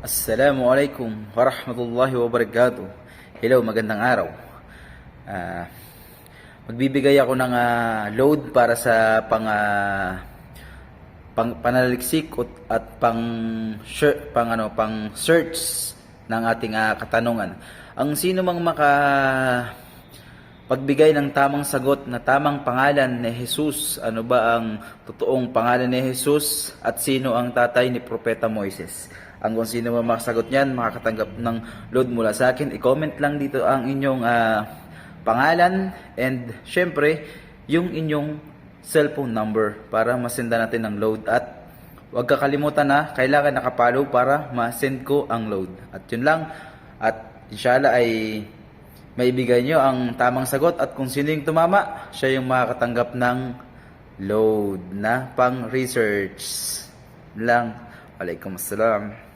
Assalamualaikum warahmatullahi wabarakatuh. Hello, magandang araw. Ah, magbibigay ako ng ah, load para sa pang ah, pang panaliksik ut- at pang shir- pang ano pang search ng ating ah, katanungan. Ang sino mang maka pagbigay ng tamang sagot na tamang pangalan ni Jesus. Ano ba ang totoong pangalan ni Jesus at sino ang tatay ni Propeta Moises? Ang kung sino man makasagot niyan, makakatanggap ng load mula sa akin. I-comment lang dito ang inyong ah, pangalan and syempre yung inyong cellphone number para masenda natin ng load at Huwag kakalimutan na kailangan nakapalo para ma-send ko ang load. At yun lang. At inshallah ay maibigay nyo ang tamang sagot at kung sino yung tumama, siya yung makakatanggap ng load na pang research. Lang. Waalaikumsalam.